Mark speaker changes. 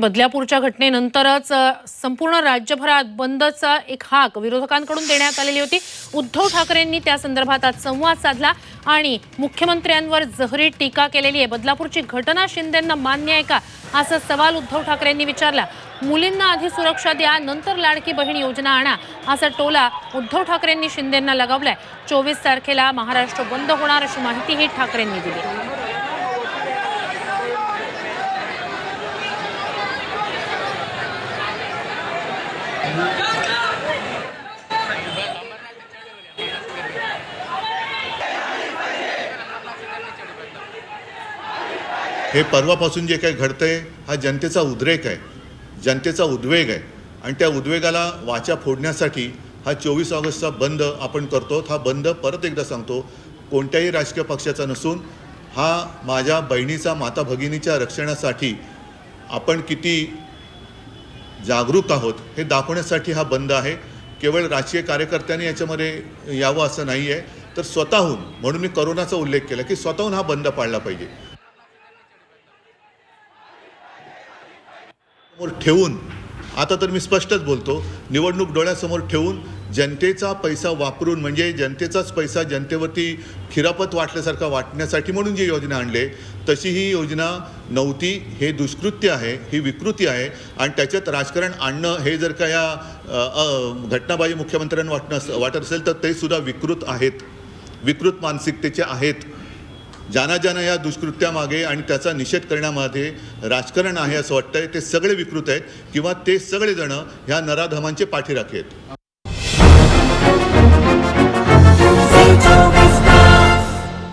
Speaker 1: बदलापूरच्या घटनेनंतरच संपूर्ण राज्यभरात बंदचा एक हाक विरोधकांकडून देण्यात आलेली होती. उद्धव ठाकरेंनी त्या संदर्भात आज संवाद साधला आणि मुख्यमंत्र्यांवर जहरी टीका केलेली आहे. बदलापूरची घटना शिंदेंना मान्य आहे का? असा सवाल उद्धव ठाकरेंनी विचारला. मुलींना आधी सुरक्षा द्या नंतर लाडकी बहीण योजना आणा असा टोला उद्धव ठाकरेंनी शिंदेंना लगावलाय. चोवीस तारखेला महाराष्ट्र बंद होणार अशी माहितीही ठाकरेंनी दिली.
Speaker 2: हे परवापासून जे काही घडतंय हा जनतेचा उद्रेक आहे. जनतेचा उद्वेग आहे. आणि त्या उद्वेगाला वाचा फोडण्यासाठी हा चोवीस ऑगस्टचा बंद आपण करतो. हा बंद परत एकदा सांगतो. कोणत्याही राजकीय पक्षाचा नसून हा माझ्या बहिणीचा माता भगिनीच्या रक्षणासाठी आपण किती जागरूक आहोत हे दाखवण्यासाठी हा बंद आहे. केवळ राजकीय कार्यकर्त्यांनी याच्यामध्ये यावं असं नाही आहे तर स्वतःहून म्हणून मी करोनाचा उल्लेख केला की स्वतःहून हा बंद पाळला पाहिजे. समोर ठेवून आता तर मी स्पष्टच बोलतो निवडणूक डोळ्यासमोर ठेवून जनतेचा पैसा वापरून म्हणजे जनतेचाच पैसा जनतेवरती खिरापत वाटल्यासारखा वाटण्यासाठी म्हणून जी योजना आणले तशी ही योजना नव्हती. हे दुष्कृत्य आहे ही विकृती आहे आणि त्याच्यात राजकारण आणणं हे जर का या घटनाबाजी मुख्यमंत्र्यांना वाटणं वाटत असेल तर ते सुद्धा विकृत आहेत. विकृत मानसिकतेचे आहेत. ज्यांना ज्यांना या दुष्कृत्यामागे आणि त्याचा निषेध करण्यामध्ये राजकारण आहे असं वाटतंय. ते सगळे विकृत आहेत किंवा ते सगळेजणं ह्या नराधमांचे पाठीराखे आहेत.